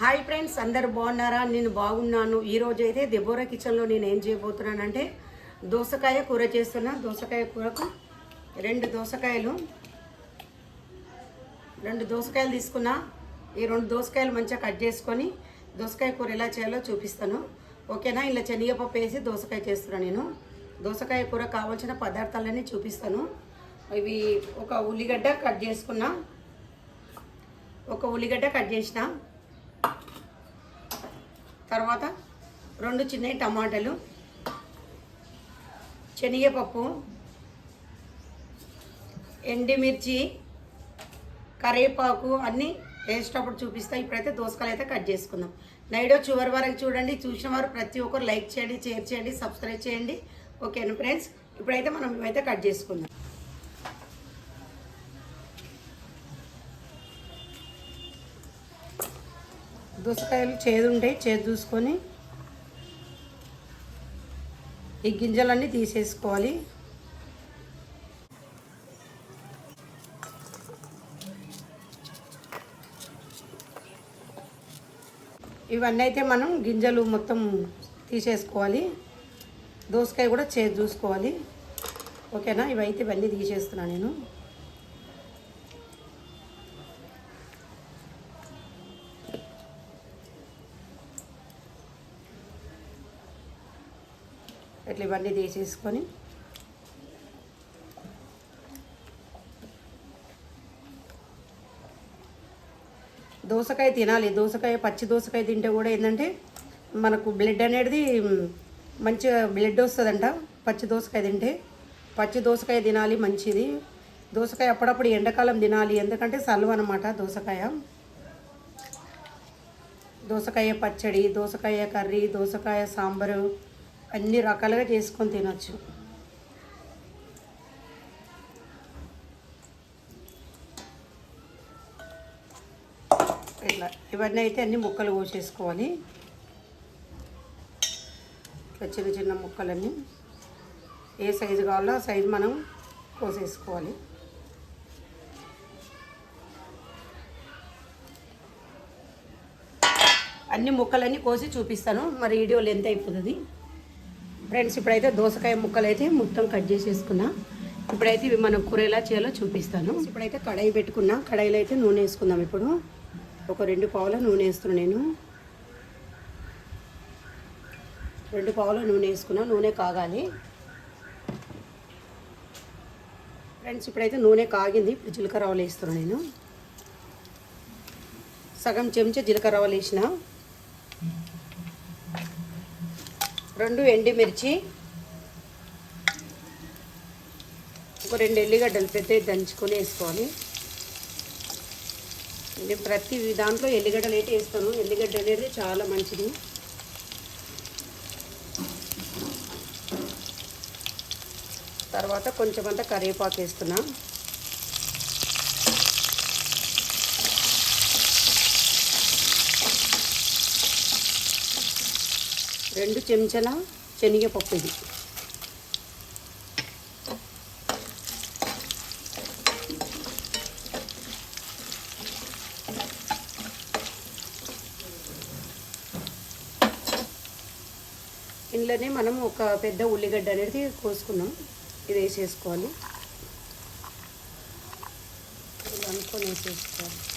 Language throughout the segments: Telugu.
హాయ్ ఫ్రెండ్స్ అందరు బాగున్నారా? నేను బాగున్నాను. ఈరోజు అయితే దెబోరా కిచెన్లో నేను ఏం చేయబోతున్నానంటే దోసకాయ కూర చేస్తున్నా. దోసకాయ కూరకు రెండు దోసకాయలు రెండు దోసకాయలు తీసుకున్నా. ఈ రెండు దోసకాయలు మంచిగా కట్ చేసుకొని దోసకాయ కూర ఎలా చేయాలో చూపిస్తాను. ఓకేనా? ఇలా శనగపప్పు వేసి దోసకాయ చేస్తున్నాను నేను. దోసకాయ కూర కావాల్సిన పదార్థాలన్నీ చూపిస్తాను. ఇవి ఒక ఉల్లిగడ్డ కట్ చేసుకున్నా. ఒక ఉల్లిగడ్డ కట్ చేసిన. తర్వాత రెండు చిన్న టమాటాలు శనగపప్పు ఎండిమిర్చి కరివేపాకు అన్నీ వేసేటప్పుడు చూపిస్తా. ఇప్పుడైతే దోసకాయలు అయితే కట్ చేసుకుందాం. నైడో చివరి వరకు చూడండి. చూసిన వారు ప్రతి ఒక్కరు లైక్ చేయండి షేర్ చేయండి సబ్స్క్రైబ్ చేయండి. ఓకేనా ఫ్రెండ్స్? ఇప్పుడైతే మనం మేమైతే కట్ చేసుకుందాం. దోసకాయలు చేదు ఉంటాయి చేదు చూసుకొని ఈ గింజలన్నీ తీసేసుకోవాలి. ఇవన్నీ అయితే మనం గింజలు మొత్తం తీసేసుకోవాలి. దోసకాయ కూడా చేదు చూసుకోవాలి. ఓకేనా? ఇవైతే ఇవన్నీ తీసేస్తున్నాను నేను. ఇట్లా ఇవన్నీ తీసేసుకొని దోసకాయ తినాలి. దోసకాయ పచ్చి దోసకాయ తింటే కూడా ఏంటంటే మనకు బ్లడ్ అనేది మంచిగా బ్లడ్ వస్తుందంట. పచ్చి దోసకాయ తింటే పచ్చి దోసకాయ తినాలి మంచిది. దోసకాయ అప్పుడప్పుడు ఎండాకాలం తినాలి. ఎందుకంటే సలువ అనమాట దోసకాయ. దోసకాయ పచ్చడి దోసకాయ కర్రీ దోసకాయ సాంబారు అన్ని రకాలుగా చేసుకొని తినొచ్చు. ఇట్లా ఇవన్నీ అయితే అన్ని ముక్కలు కోసేసుకోవాలి ఇట్లా చిన్న చిన్న ముక్కలన్నీ. ఏ సైజు కావాలో ఆ సైజు మనం కోసేసుకోవాలి. అన్ని ముక్కలన్నీ కోసి చూపిస్తాను. మరి వీడియో లెంత్ అయిపోతుంది. ఫ్రెండ్స్ ఇప్పుడైతే దోసకాయ ముక్కలు అయితే మొత్తం కట్ చేసేసుకున్నా. ఇప్పుడైతే ఇవి మనం కూర ఎలా చేయాలో చూపిస్తాను. ఇప్పుడైతే కడాయి పెట్టుకున్నా కడాయిలో అయితే నూనె వేసుకుందాం ఇప్పుడు. ఒక రెండు పావుల నూనె వేస్తున్నాను నేను. రెండు పావుల నూనె వేసుకున్నా నూనె కాగాలి. ఫ్రెండ్స్ ఇప్పుడైతే నూనె కాగింది ఇప్పుడు జీలకర్ర ఆవాలు వేస్తున్నాను నేను. సగం చెంచా జీలకర్ర ఆవాలు వేసిన. రెండు ఎండిమిర్చి ఒక రెండు ఎల్లిగడ్డలు పెద్ద దంచుకొని వేసుకోవాలి. నేను ప్రతి దాంట్లో ఎల్లిగడ్డలు అయితే వేస్తాను. ఎల్లిగడ్డ అనేది చాలా మంచిది. తర్వాత కొంచెం అంతా కరివేపాకు వేస్తున్నాను రెండు చెంచాల శనగపప్పు ఇది ఇందులోనే మనం ఒక పెద్ద ఉల్లిగడ్డ అనేది కోసుకున్నాం. ఇది వేసేసుకోవాలి. ఇలా అనుకొని వేసేసుకోవాలి.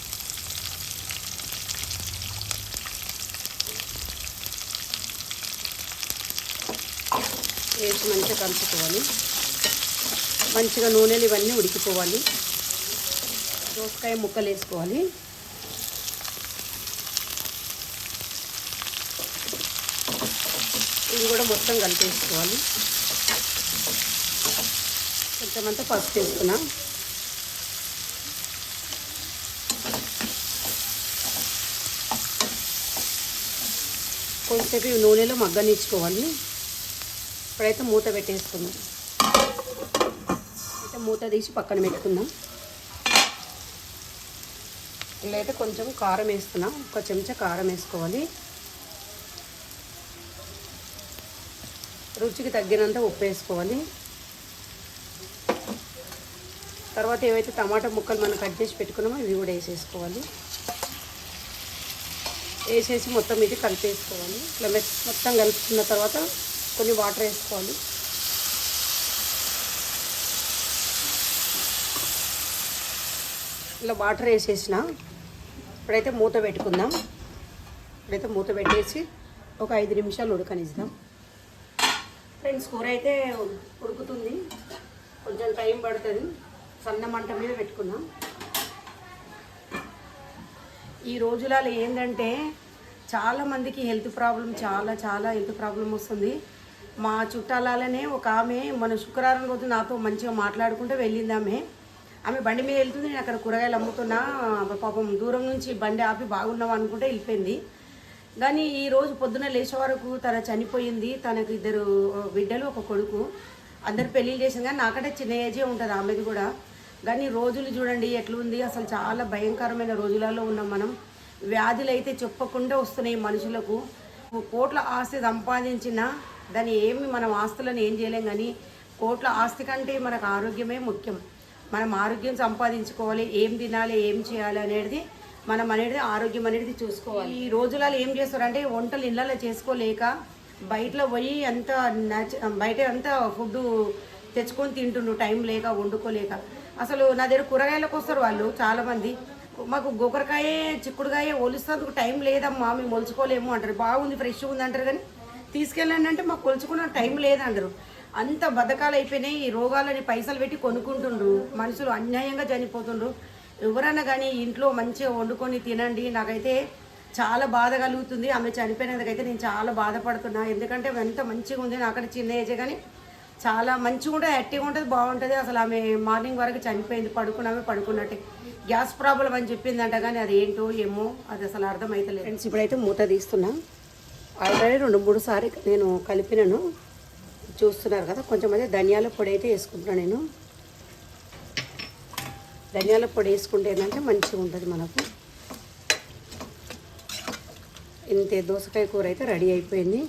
వేసి మంచిగా కలుపుకోవాలి మంచిగా నూనెలు ఇవన్నీ ఉడికిపోవాలి. దోసకాయ ముక్కలు వేసుకోవాలి. ఇవి కూడా మొత్తం కలిపేసుకోవాలి. కొంచెం అంతా పసుపు వేసుకున్నా. కొంచెంసేపు నూనెలో మగ్గనిచ్చుకోవాలి. ఇప్పుడైతే మూత పెట్టేసుకుందాం. అయితే మూత తీసి పక్కన పెట్టుకుందాం. ఇలా అయితే కొంచెం కారం వేస్తున్నాం. ఒక చెంచా కారం వేసుకోవాలి. రుచికి తగ్గినంత ఉప్పు వేసుకోవాలి. తర్వాత ఏవైతే టమాటా ముక్కలు మనం కట్ చేసి పెట్టుకున్నామో ఇవి కూడా వేసేసుకోవాలి. వేసేసి మొత్తం ఇది కలిపేసుకోవాలి. ఇట్లా మొత్తం కలుపుకున్న తర్వాత కొన్ని వాటర్ వేసుకోవాలి. ఇలా వాటర్ వేసేసిన. ఇప్పుడైతే మూత పెట్టుకుందాం. ఇప్పుడైతే మూత పెట్టేసి ఒక ఐదు నిమిషాలు ఉడకనిద్దాం. ఫ్రెండ్స్ కూర అయితే ఉడుకుతుంది. కొంచెం టైం పడుతుంది. సన్న మంట మీద పెట్టుకున్నాం ఈ రోజులలో ఏంటంటే చాలా మందికి హెల్త్ ప్రాబ్లం చాలా చాలా హెల్త్ ప్రాబ్లం వస్తుంది. మా చుట్టాలనే ఒక ఆమె మన శుక్రవారం రోజు నాతో మంచిగా మాట్లాడుకుంటూ వెళ్ళింది ఆమె. ఆమె బండి మీద వెళ్తుంది నేను అక్కడ కూరగాయలు అమ్ముతున్నా పాపం దూరం నుంచి బండి ఆపి బాగున్నాం అనుకుంటే వెళ్ళిపోయింది. కానీ ఈ రోజు పొద్దున లేచే వరకు తన చనిపోయింది తనకు ఇద్దరు బిడ్డలు ఒక కొడుకు. అందరు పెళ్ళిళ్ళు చేసింది కానీ నాకంటే చిన్న ఏజే ఉంటుంది ఆమెది కూడా. కానీ రోజులు చూడండి ఎట్లుంది అసలు చాలా భయంకరమైన రోజులలో ఉన్నాం మనం. వ్యాధులు అయితే చెప్పకుండా వస్తున్నాయి మనుషులకు. కోట్ల ఆస్తి సంపాదించిన దాన్ని ఏమి మనం ఆస్తులను ఏం చేయలేం కానీ కోట్ల ఆస్తి కంటే మనకు ఆరోగ్యమే ముఖ్యం. మనం ఆరోగ్యం సంపాదించుకోవాలి ఏం తినాలి ఏం చేయాలి అనేది మనం అనేది ఆరోగ్యం అనేది చూసుకోవాలి. ఈ రోజులలో ఏం చేస్తారంటే వంటలు ఇళ్ళలో చేసుకోలేక బయటలో పోయి అంత బయట అంతా ఫుడ్ తెచ్చుకొని తింటుండ్రు టైం లేక వండుకోలేక. అసలు నా దగ్గర కూరగాయలకు వస్తారు వాళ్ళు చాలామంది. మాకు గోకరకాయ చిక్కుడుకాయ ఒలుస్తేందుకు టైం లేదమ్మా మేము ఒలుచుకోలేము అంటారు. బాగుంది ఫ్రెష్గా ఉంది అంటారు కానీ తీసుకెళ్ళండి అంటే మాకు కొలుచుకున్న టైం లేదంటారు అంత బతకాలు అయిపోయినాయి. ఈ రోగాలని పైసలు పెట్టి కొనుక్కుంటుండ్రు. మనుషులు అన్యాయంగా చనిపోతుండ్రు. ఎవరైనా కానీ ఇంట్లో మంచిగా వండుకొని తినండి. నాకైతే చాలా బాధ కలుగుతుంది. ఆమె చనిపోయినందుకైతే నేను చాలా బాధపడుతున్నా. ఎందుకంటే ఎంత మంచిగా ఉంది. నాకంటే చిన్న ఏజే కానీ చాలా మంచిగా ఉంటుంది యాక్టివ్గా ఉంటుంది బాగుంటుంది. అసలు ఆమె మార్నింగ్ వరకు చనిపోయింది. పడుకున్నామే పడుకున్నట్టే. గ్యాస్ ప్రాబ్లం అని చెప్పిందంట కానీ అది ఏంటో ఏమో అది అసలు అర్థమైతలేదు. ఫ్రెండ్స్ ఇప్పుడైతే మూత తీస్తున్నా. ఆల్రెడీ రెండు మూడు సార్లు నేను కలిపినాను. చూస్తున్నారు కదా కొంచెం అదే ధనియాల పొడి అయితే వేసుకుంటున్నాను నేను. ధనియాల పొడి వేసుకుంటే ఏంటంటే మంచిగా ఉంటుంది మనకు. ఇంతే దోసకాయ కూర అయితే రెడీ అయిపోయింది.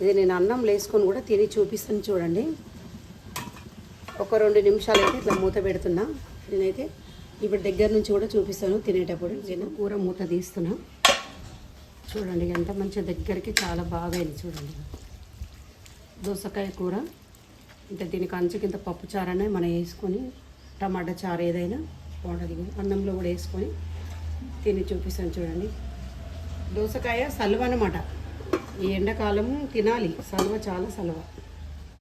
ఇది నేను అన్నం వేసుకొని కూడా తిని చూపిస్తాను చూడండి. ఒక రెండు నిమిషాలు అయితే ఇట్లా మూత పెడుతున్నా. నేనైతే ఇప్పుడు దగ్గర నుంచి కూడా చూపిస్తాను తినేటప్పుడు. నేను కూర మూత తీస్తున్నా. చూడండి ఎంత మంచిగా దగ్గరికి చాలా బాగా అయింది చూడండి. దోసకాయ కూర ఇంత దీనికి అంచుకి ఇంత పప్పు చారనే మనం వేసుకొని టమాటా చారు ఏదైనా బాగుంటుంది. అన్నంలో కూడా వేసుకొని తిని చూపిస్తాను చూడండి. దోసకాయ సలువ అనమాట ఈ ఎండాకాలం తినాలి. సలువ చాలా సలువ.